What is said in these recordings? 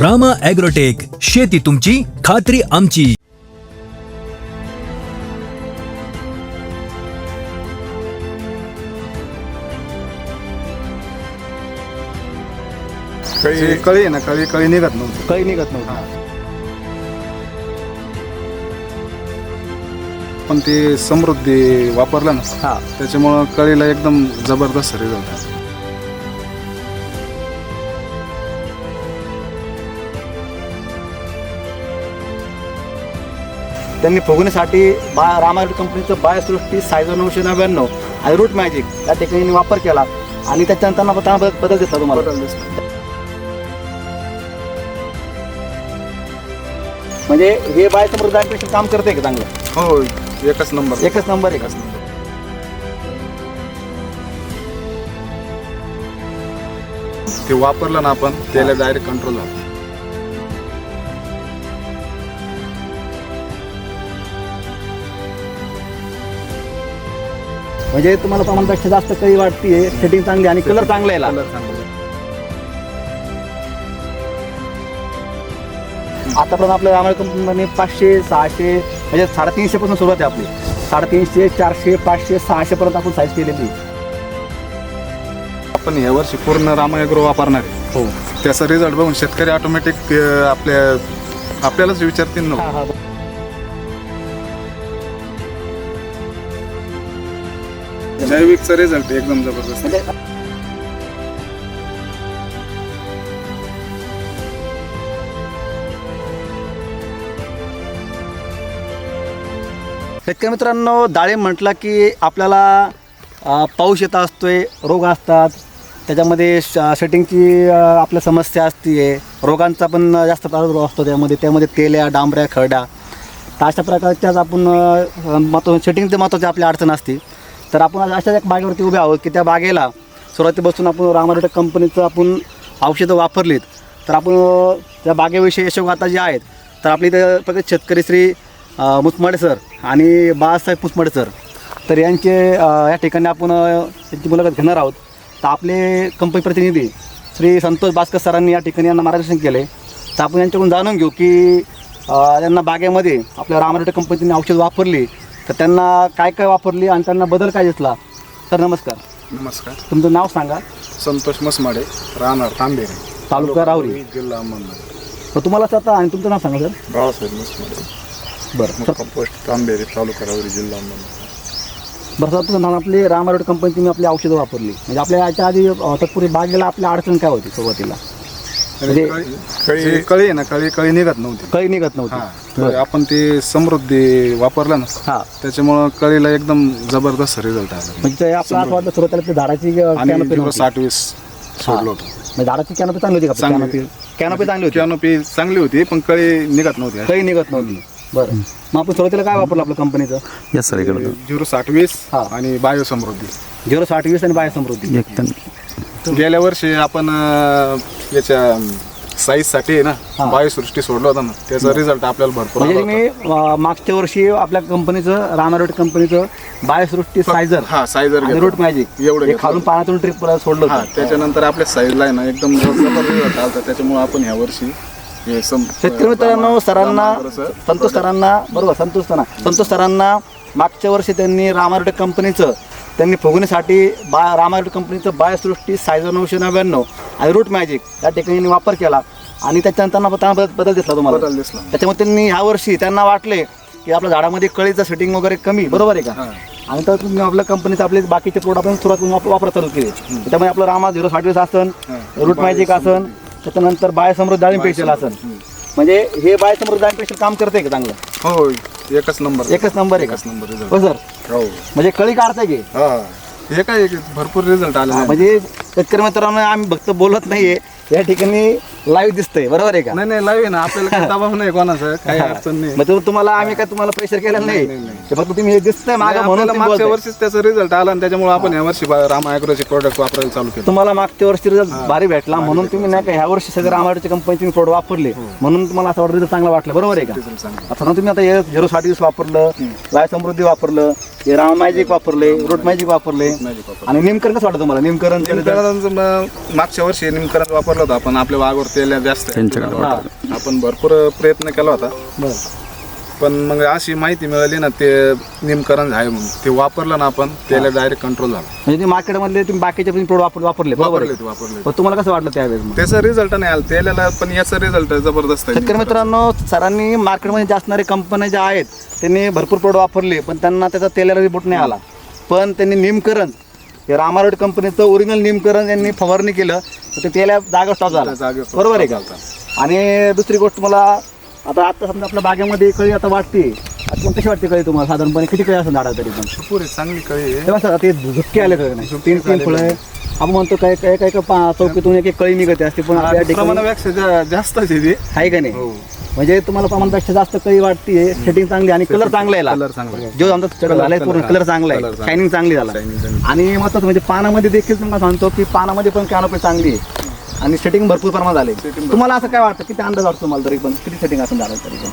Rama agrotech शेती तुमची खात्री आमची. कळी कळी आहे ना कळी कळी निघत नव्हती. काही निघत नव्हतं. पण ते समृद्धी वापरलं ना हा. त्याच्यामुळं कळीला एकदम जबरदस्त रिझल्ट आहे त्यांनी फुगण्यासाठी बा रामायण कंपनीचं बायोसृष्टी सायझर नऊशे नव्याण्णव आणि रूट मॅजिक या टेक्निकने वापर केला. आणि त्याच्यानंतर त्यांना त्यांना बदल बदल दिसला तुम्हाला. म्हणजे हे बायोसमृद्ध काम करते का चांगलं? हो एकच नंबर. एकच नंबर एकच ते वापरलं ना आपण त्याला डायरेक्ट कंट्रोल झाला. म्हणजे तुम्हाला प्रमाणापेक्षा जास्त कळी वाटते सेटिंग चांगली आणि कलर चांगला चांगला आतापर्यंत आपल्या रामायण कंपनीने पाचशे सहाशे म्हणजे साडेतीनशे पासून सुरुवात आहे आपली. साडेतीनशे चारशे पाचशे सहाशे पर्यंत आपण साईज केलेली आहे. आपण या वर्षी पूर्ण रामायग्रो वापरणार आहे. हो. त्याचा रिझल्ट बघून शेतकरी ऑटोमॅटिक आपल्या आपल्यालाच विचारतील ना. जैविकचा रिझल्ट एकदम जबरदस्त. शेतकरी मित्रांनो डाळिंब म्हटलं की आपल्याला अ, पाऊस येत असतोय रोग असतात. त्याच्यामध्ये सेटिंगची आपल्या समस्या असते रोगांचा पण जास्त प्रादुर्भाव असतो त्यामध्ये. त्यामध्ये तेल्या डांबऱ्या खरड्या. तर अशा प्रकारच्याच आपण महत्त्व सेटिंगचे महत्त्वाची आपली अडचण असते. तर आपण आज अशाच एक बागेवरती उभे आहोत की त्या बागेला सुरुवातीपासून आपण रामारोटे कंपनीचं आपण औषधं वापरलीत. तर आपण त्या बागेविषयी यशोगाथा जी आहेत तर आपली इथं फक्त शेतकरी श्री मुसमाडे सर आणि बाळासाहेब मुसमाडे सर. तर यांचे या ठिकाणी आपण त्यांची मुलाखत घेणार आहोत. तर आपले कंपनी प्रतिनिधी श्री संतोष भास्कर सरांनी या ठिकाणी यांना मार्गदर्शन केले. तर आपण यांच्याकडून जाणून घेऊ की त्यांना बागेमध्ये आपल्या रामरोटे कंपनीने औषध वापरली. तर त्यांना काय काय वापरली आणि त्यांना बदल काय दिसला? तर नमस्कार. नमस्कार. तुमचं नाव सांगा. संतोष मसमाडे राहणार तांबेरे. तालुका राहुरी जिल्हा अहमदनगर. तर तुम्हाला आता आणि तुमचं नाव सांगा सर. बाळासाहेब मसमाडे. बरं. सर कंपोस्ट तांबेरे तालुका राहुरी जिल्हा अहमदनगर. बरं सर तुमचं नाव आपली रामारोड कंपनीची मी आपली औषधं वापरली. म्हणजे आपल्या याच्या आधी अ, तत्पूर्वी बागेला आपल्या अडचण काय होती सुरुवातीला? म्हणजे कळी कळी आहे ना कळी कळी निघत नव्हती. काही निघत हा नव्हती तर आपण ते समृद्धी वापरलं ना हा. त्याच्यामुळं कळीला एकदम जबरदस्त रिझल्ट आला. म्हणजे ते आपलं असं वाटलं सुरुवातीला ते झाडाची आणि नव्हती. साठ वीस सोडलं होतं. म्हणजे झाडाची कॅनोपी चांगली होती का चांगली. कॅनोपी कॅनोपी चांगली होती. कॅनोपी चांगली होती पण कळी निघत नव्हती. काही निघत नव्हती. बरं. मग आपण सुरुवातीला काय वापरलं आपलं कंपनीचं या सर इकडं झिरो साठ वीस हा. आणि बायो समृद्धी झिरो साठ वीस आणि बाय समृद्धी एक टन गेल्या वर्षी आपण अं, याच्या साईजसाठी आहे हा. ना बायोसृष्टी सोडलं होतं ना. त्याचा रिझल्ट आपल्याला भरपूर म्हणजे होता. अ, मागच्या वर्षी आपल्या कंपनीचं रामारोड कंपनीचं बायोसृष्टी सायझर हा सायझर आणि रूट मॅजिक एवढं हे घेतलं. खालून पाण्यातून ट्रिप सोडलं हा होतं. त्याच्यानंतर आपल्या साईजला आहे. ना एकदम आला त्याच्यामुळे आपण ह्या वर्षी हे सम- शेतकरी मित्रांनो सरांना संतोष सरांना बरोबर संतोष सरांना संतोष सरांना मागच्या वर्षी त्यांनी रामारोटे कंपनीचं त्यांनी फुगण्यासाठी बा रामारोटे कंपनीचं बायोसृष्टी सायझर नऊशे नव्याण्णव आणि रूट मॅजिक या ठिकाणी वापर केला. आणि त्याच्यानंतर त्यांना त्यांना बदल बदल दिसला तुम्हाला. बदल दिसला. त्याच्यामुळे त्यांनी ह्या वर्षी त्यांना वाटले की आपल्या झाडामध्ये कळीचं सेटिंग वगैरे कमी बरोबर आहे का. आणि तर तुम्ही आपल्या कंपनीचे आपले बाकीचे प्रोडक्ट आपण सुरुवात वापर वापरत चालू केले त्यामुळे आपलं रामा झिरो साठवीस असन हा. रूट मॅजिक असन त्याच्यानंतर बाय समृद्ध डाळिंब पेशल असन म्हणजे हे बाय समृद्ध डाळिंब पेशल काम करते का चांगलं? हो एकच नंबर. एकच नंबर एकच नंबर हो सर. हो. म्हणजे कळी काढताय की? हा. हे काय भरपूर रिझल्ट आले म्हणजे शेतकरी मित्रांनो आम्ही फक्त बोलत नाहीये. या ठिकाणी लाईव्ह दिसतंय बरोबर आहे का? नाही नाही लाईव्ह आहे ना. आपल्याला काही दबाव नाही कोणाचा काही अडचण नाही. मग तो तुम्हाला आम्ही काय तुम्हाला प्रेशर केलेलं नाही नाही, नाही. ते फक्त तुम्ही हे दिसतंय मागं म्हणून आपल्याला तुम्ही मागच्या बोलताय. वर्षीच त्याचा रिझल्ट आला आणि त्याच्यामुळे आपण या वर्षी बा- राम ॲग्रोचे प्रोडक्ट वापरायला चालू केलं. तुम्हाला मागच्या वर्षी रिझल्ट भारी भेटला म्हणून तुम्ही नाही का ह्या वर्षी सगळे रामायणची कंपनी तुम्ही प्रोडक्ट वापरले म्हणून तुम्हाला असं रिझल्ट चांगला वाटलं. बरोबर आहे का? Result चांगला. आता ना तुम्ही आता हे झिरो साठ वीस वापरलं लाय समृद्धी वापरलं हे राम मॅजिक वापरले रूट मॅजिक वापरले. Magic वापरलं. आणि निमकरण कसं वाटतं तुम्हाला? निमकरण केलं म- मागच्या वर्षी निमकरण वापरलं केलं होतं आपण आपल्या वाघवर तेल जास्त. त्यांच्याकडे आपण भरपूर प्रयत्न केला होता. बरं. पण मग अशी माहिती मिळाली ना ते निमकरण आहे म्हणून. ते वापरलं ना आपण त्याला डायरेक्ट कंट्रोल झाला. म्हणजे मार्केटमधले तुम्ही बाकीचे पण प्रोडक्ट वापर वापरले. बरोबर वापरले आहे. ते वापरले पण तुम्हाला कसं वाटलं त्यावेळेस मग? त्याचा रिझल्ट नाही आला. त्याला पण याचा रिझल्ट जबरदस्त आहे. शेतकरी मित्रांनो सरांनी मार्केटमध्ये जे असणारे कंपन्या ज्या आहेत त्यांनी भरपूर प्रोडक्ट वापरले पण त्यांना त्याचा तेलाला रिपोर्ट नाही आला. पण त्यांनी निमकरण हे रामारोड कंपनीचं ओरिजिनल निमकरण यांनी फवारणी केलं. तर ते तेला जागा स्टॉप झाला. stop बरोबर आहे का. आणि दुसरी गोष्ट मला आता आता समजा आपल्या बागेमध्ये कळी आता वाटते आता कशी वाटते कळी तुम्हाला? साधारणपणे किती कळी असं झाडा तरी पण? पुरे चांगली कळी आहे. तेव्हा सर ते झुटके आले तर नाही तीन तीन फळं आहे. आपण म्हणतो काय काय काय काय पा- चौकीतून एक एक कळी निघते असते पण आपल्या ठिकाणी प्रमाणापेक्षा जा- जास्तच आहे ते. आहे का नाही? हो. म्हणजे तुम्हाला प्रमाणापेक्षा जास्त कळी वाटते सेटिंग चांगली आणि कलर चांगला आहे कलर चांगला आहे. जो आमचा झालाय पूर्ण कलर चांगला आहे. शायनिंग चांगली झाला. आणि महत्वाचं म्हणजे पानामध्ये देखील तुम्हाला सांगतो की पानामध्ये पण कॅनोपी चांगली आहे. आणि सेटिंग भरपूर प्रमाणात झाले तुम्हाला असं काय वाटतं? किती अंदाज वाटतो तुम्हाला तरी पण? किती सेटिंग असं झालं तरी पण?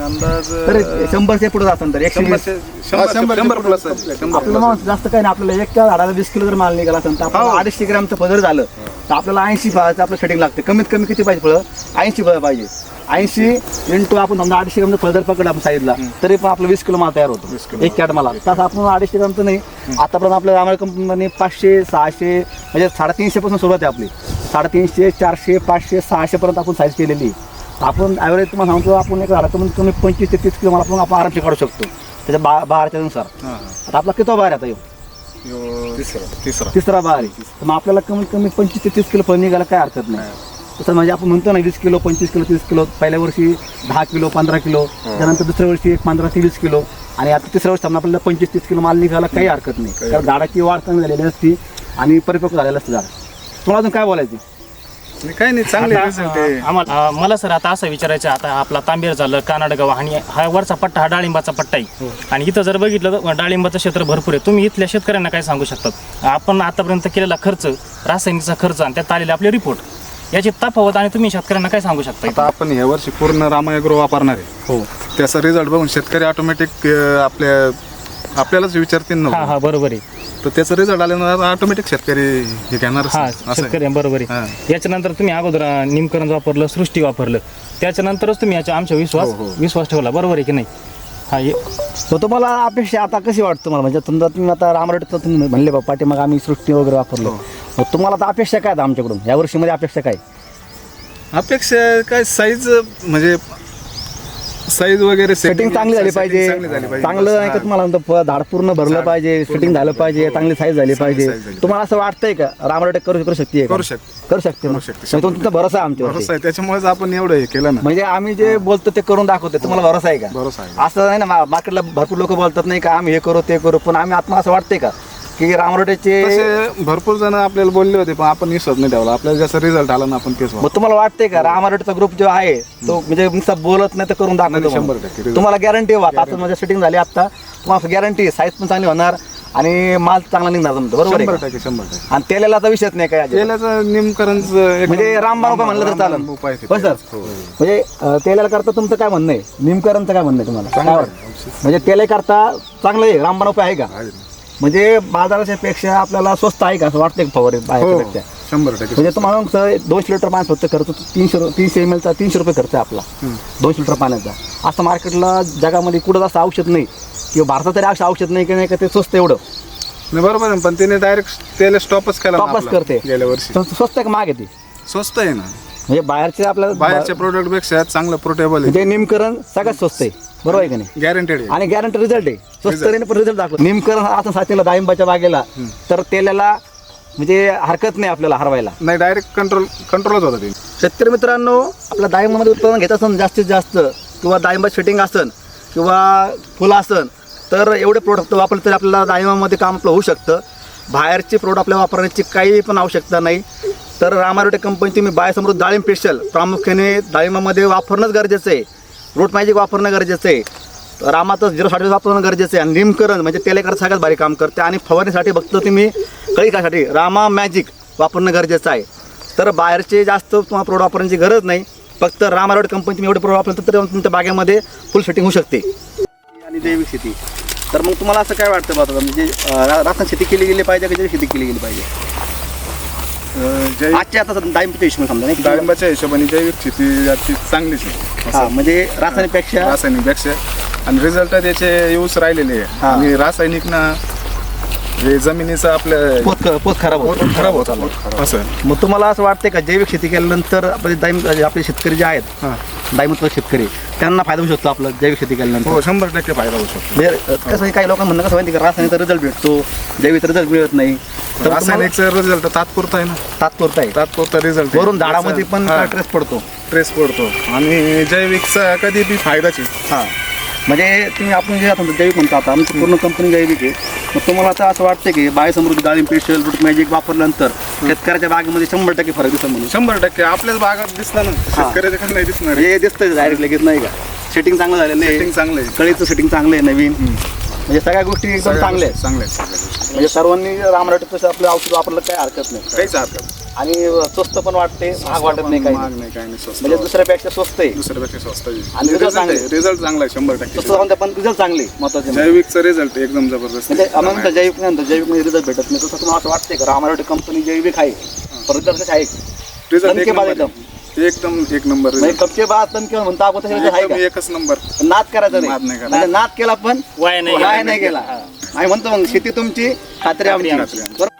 अंदाज तरी शंभरच्या पुढे तर एकशे वीस. शंभर शंभर शंभर प्लस आहे. शंभर आपल्याला मग जास्त काही नाही आपल्याला एक झाडाला वीस किलो जर माल निघाला असेल तर आपल्याला हो. अडीचशे ग्रॅमचं पदर झालं तर आपल्याला ऐंशी फळाचं आपलं सेटिंग लागते. कमीत कमी किती पाहिजे फळं? ऐंशी फळं पाहिजे. ऐंशी इंटू आपण समजा अडीचशे ग्रामचं फळ जर पकडलं आपण साईडला तरी पण आपलं वीस किलो माल तयार होतो. 20 किलो. एक कॅट मला तसं आपण अडीचशे ग्रामचं नाही. आतापर्यंत आपल्या रामाळ कंपनीने पाचशे सहाशे म्हणजे साडेतीनशे पासून सुरुवात आहे आपली. साडेतीनशे चारशे पाचशे सहाशे पर्यंत आपण साईज केलेली आहे. आपण ॲव्हरेज तुम्हाला सांगतो आपण एक झाडा कमीत कमी पंचवीस ते तीस किलो मला आपण आपण आरामशी काढू शकतो. त्याच्या बा बाहेरच्या नुसार. आता आपला किती बाहेर आता येऊ तिसरा तिसरा. बहार आहे. तर मग आपल्याला कमीत कमी पंचवीस ते तीस किलो फळ निघायला काय हरकत नाही. तसं म्हणजे आपण म्हणतो ना वीस किलो पंचवीस किलो तीस किलो पहिल्या वर्षी दहा किलो पंधरा किलो त्यानंतर दुसऱ्या वर्षी एक पंधरा ते वीस किलो. आणि आता तिसऱ्या वर्षी आपल्याला पंचवीस तीस किलो माल निघायला काही हरकत नाही. कारण झाडाची वाढ चांगली झालेली असती आणि परिपक्व झालेलं असतं झाड. तुम्हाला अजून काय बोलायचं काही नाही चांगले आहे. आम्हाला मला सर आता असं विचारायचं आहे, आता आपला तांबेर झालं कानाडगाव आणि हा वरचा पट्टा हा डाळिंबाचा पट्टा आहे. आणि इथं जर बघितलं तर डाळिंबाचं क्षेत्र भरपूर आहे. तुम्ही इथल्या शेतकऱ्यांना काय सांगू शकतात? आपण आतापर्यंत केलेला खर्च रासायनिकचा खर्च आणि त्यात आलेले आपले रिपोर्ट याची तफावत आणि तुम्ही शेतकऱ्यांना काय सांगू शकता आता आपण ह्या वर्षी पूर्ण रामायग्रो वापरणार आहे. हो. त्याचा रिझल्ट बघून शेतकरी ऑटोमॅटिक आपल्या आपल्यालाच विचारतील हा. ना हा बरोबर आहे. तर त्याचा रिझल्ट आल्यानंतर ऑटोमॅटिक शेतकरी हे घेणार हा शेतकरी बरोबर हा. आहे याच्यानंतर तुम्ही अगोदर निमकरण वापरलं सृष्टी वापरलं. त्याच्यानंतरच तुम्ही याच्या आमच्या विश्वास हो, हो. विश्वास ठेवला बरोबर आहे की नाही? हा ये तर तुम्हाला अपेक्षा आता कशी वाटतं मला म्हणजे समजा तुम्ही आता रामरडचं तुम्ही म्हणले बा पाठी मग आम्ही सृष्टी वगैरे वापरलो. मग तुम्हाला आता अपेक्षा काय आहेत आमच्याकडून? या वर्षीमध्ये अपेक्षा काय? अपेक्षा काय साईज म्हणजे साईज वगैरे सेटिंग चांगली झाली पाहिजे. चांगली नाही का हा. तुम्हाला म्हणतो झाड पूर्ण भरलं पाहिजे सेटिंग झालं पाहिजे चांगली साईज झाली पाहिजे. तुम्हाला असं वाटतंय का? रामरोटे करू करू शकते करू शकते. करू शकते ना? करू शकते, म्हणजे तुमचा भरोसा आहे आमच्यावर भरोसा आहे. त्याच्यामुळेच आपण एवढं हे केलं ना. म्हणजे आम्ही जे बोलतो ते करून दाखवतो तुम्हाला भरोसा आहे का? भरोसा आहे. असं नाही ना मार्केटला भरपूर लोक बोलतात नाही का आम्ही हे करू ते करू पण आम्ही आत्मा असं वाटतंय का? की रामरोटेचे तसे भरपूर जण आपल्याला बोलले होते पण आपण विश्वास नाही ठेवला आपल्याला जसा रिझल्ट आला ना आपण तेच वापरलं. मग तुम्हाला वाटतंय का रामरोटेचा ग्रुप जो आहे तो म्हणजे नुसता बोलत नाही तर करून दाखवतो नाही, शंभर. टक्के. तुम्हाला गॅरंटी आता असं म्हणजे सेटिंग झाली आता तुम्हाला गॅरंटी साईज पण चांगली होणार आणि माल चांगला निघणार तुमचं बरोबर आहे शंभर का? टक्के शंभर टक्के आणि तेलाचा विषयच नाही काय अजिबात. तेलाचं निमकरणच म्हणजे रामबाण उपाय म्हणलं तर चालेल उपाय ते हो सर. म्हणजे अं, तेलाला करता तुमचं काय म्हणणं आहे निमकरणचं काय म्हणणं आहे तुम्हाला काय. वाटतं? म्हणजे तेला करता चांगलं आहे रामबाण उपाय आहे का आहे. म्हणजे बाजाराच्या पेक्षा आपल्याला स्वस्त आहे का असं वाटतंय का फवारे हो शंभर टक्के म्हणजे तुम्हाला दोनशे लिटर पाणी फक्त खर्च तीनशे तीनशे एम एलचा तीनशे रुपये खर्च आहे आपला. दोनशे लिटर पाण्याचा. असं मार्केटला जगामध्ये कुठं असं औषध नाही. किंवा भारतात तरी असं औषध नाही की नाही का ते स्वस्त एवढं. नाही बरोबर आहे पण त्याने डायरेक्ट त्याला स्टॉपच केला आपला करते. गेल्या वर्षी. स्वस्त का महाग आहे ते? स्वस्त आहे ना. म्हणजे बाहेरचे आपल्याला बाहेरच्या प्रोडक्टपेक्षा चांगलं प्रोटेबल आहे. म्हणजे निमकरण सगळ्यात स्वस्त आहे. बरोबर आहे का नाही? गॅरंटेड आहे. आणि गॅरंटी रिझल्ट आहे. स्वस्त पण रिझल्ट दाखवतो. निमकरण आता साथीला डाळिंबाच्या बागेला. तर तेलाला म्हणजे हरकत नाही आपल्याला हरवायला. नाही डायरेक्ट कंट्रोल कंट्रोलच होता ते. शेतकरी मित्रांनो आपल्या डाळिंबामध्ये उत्पादन घेत असन जास्तीत जास्त किंवा डाळिंबात फिटिंग असन किंवा फुलं असन तर एवढे प्रोडक्ट वापरले तरी आपल्याला डाळिंबामध्ये काम आपलं होऊ शकतं. बाहेरचे प्रोडक्ट आपल्या वापरण्याची काही पण आवश्यकता नाही. तर रामारोटे कंपनी तुम्ही बायसमृद्ध डाळिंब स्पेशल प्रामुख्याने डाळिंबामध्ये वापरणंच गरजेचं आहे. रूट मॅजिक वापरणं गरजेचं आहे. रामाचं झिरो साठे वापरणं गरजेचं आहे. आणि निमकरण म्हणजे तेलेकर सगळ्यात भारी काम करते. आणि फवारणीसाठी बघतो तुम्ही कळीकासाठी रामा मॅजिक वापरणं गरजेचं आहे. तर बाहेरचे जास्त तुम्हाला प्रोडक्ट वापरण्याची गरज नाही. फक्त रामारोड कंपनी तुम्ही एवढे प्रोडक्ट वापरलं तर तुमच्या बागेमध्ये फुल सेटिंग होऊ शकते. आणि जैविक शेती. तर मग तुम्हाला असं काय वाटतं बाबा म्हणजे अं, रासायनिक शेती केली गेली पाहिजे का जैविक शेती केली गेली पाहिजे? जैविक आजच्या आता डाळिंबच्या हिशोबाने समजा नाही का? डाळिंबाच्या हिशोबाने जैविक शेती अति चांगलीच आहे. हा म्हणजे रासायनिकपेक्षा रासायनिकपेक्षा. आणि रिझल्ट त्याचे येऊच राहिलेले आहे. हा. आणि रासायनिक ना हे जमिनीचं आपलं पोत पोत खराब होत. पोत खराब होतं. असं. मग तुम्हाला असं वाटतंय का जैविक शेती केल्यानंतर आपले आपले शेतकरी जे आहेत डाळिंब शेतकरी त्यांना फायदा होऊ शकतो आपलं जैविक शेती केल्यानंतर. हो शंभर टक्के फायदा होऊ शकतो. म्हणजे कसं आहे, काही लोकांना म्हणणं कसं माहिती का रासायनिकचा रिझल्ट भेटतो जैविक रिझल्ट मिळत नाही. तर तुम्हाला रासायनिकचा रिझल्ट तात्पुरता आहे ना. तात्पुरता आहे. तात्पुरता रिझल्ट वरून झाडामध्ये पण ट्रेस पडतो. ट्रेस पडतो. आणि जैविकचा कधी बी फायदाच आहे. हां. म्हणजे तुम्ही आपण जे आता जैविक म्हणतो आता आमची पूर्ण कंपनी जैविक आहे. मग तुम्हाला आता असं वाटतं की बायोसमृद्धी डाळिंब पेशल रूट मॅजिक वापरल्यानंतर शेतकऱ्याच्या बागेमध्ये शंभर टक्के फरक दिसतो म्हणून. शंभर टक्के. आपल्याच भागात दिसलं ना शेतकऱ्याच्या कडे नाही दिसणार. हे दिसतंय डायरेक्ट लगेच नाही का? सेटिंग चांगलं झालेलं आहे. Setting चांगलं आहे. कळीचं सेटिंग चांगलं आहे नवीन. म्हणजे सगळ्या गोष्टी एकदम चांगल्या आहेत. चांगले आहेत सगळ्या गोष्टी. म्हणजे सर्वांनी रामराटी तसं आपलं औषध वापरलं काही हरकत नाही. काहीच हरकत. आणि स्वस्त पण वाटते महाग वाटत नाही काही महाग नाही. काही नाही स्वस्त म्हणजे दुसऱ्यापेक्षा स्वस्त आहे. दुसऱ्यापेक्षा स्वस्त आणि result चांगले. रिझल्ट चांगला आहे शंभर टक्के स्वस्त म्हणता पण रिझल्ट चांगले महत्त्वाचे म्हणजे. जैविकचा रिझल्ट एकदम जबरदस्त म्हणजे म्हणतो जैविक नाही जैविकमध्ये रिझल्ट भेटत नाही. तसं तुम्हाला असं वाटतंय का? रामराटी कंपनी जैविक आहे पण रिझल्ट कसे आहे. रिझल्ट एक दणके बाद नंबर आहे. एकदम एक नंबर म्हणजे कपचे बाद पण किंवा म्हणतो आपण तसे result आहे एकदम का? एकच नंबर. नाद करायचा नाद नाही करायचा. म्हणजे नाद केला पण वाया नाही वाया गेला. नाही गेला. आम्ही म्हणतो मग शेती तुमची खात्री आमची. खात्री आमची. बरोबर?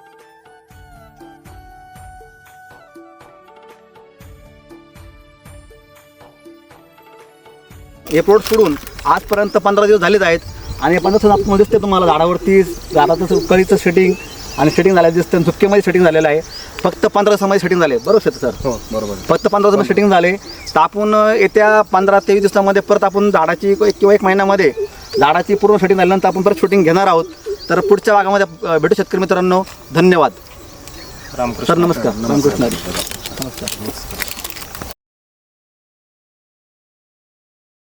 हे प्लॉट सोडून आजपर्यंत पंधरा दिवस झालेच आहेत. आणि पंधरा दिवसात आपण दिसते तुम्हाला झाडावरती झाडाचं कळीचं सेटिंग आणि सेटिंग झालेलं दिसतं आणि झुपकेमध्ये सेटिंग झालेलं आहे. फक्त पंधरा दिवसामध्ये सेटिंग झाले. बरोबर शेत सर हो बरोबर. फक्त पंधरा दिवसामध्ये सेटिंग झाले. तर आपण येत्या पंधरा तेवीस दिवसामध्ये परत आपण झाडाची एक- किंवा एक महिन्यामध्ये झाडाची पूर्ण सेटिंग झाल्यानंतर आपण परत शूटिंग घेणार आहोत. तर पुढच्या भागामध्ये भेटू शेतकरी मित्रांनो. धन्यवाद. रामकृष्ण. सर नमस्कार. रामकृष्ण. नमस्कार.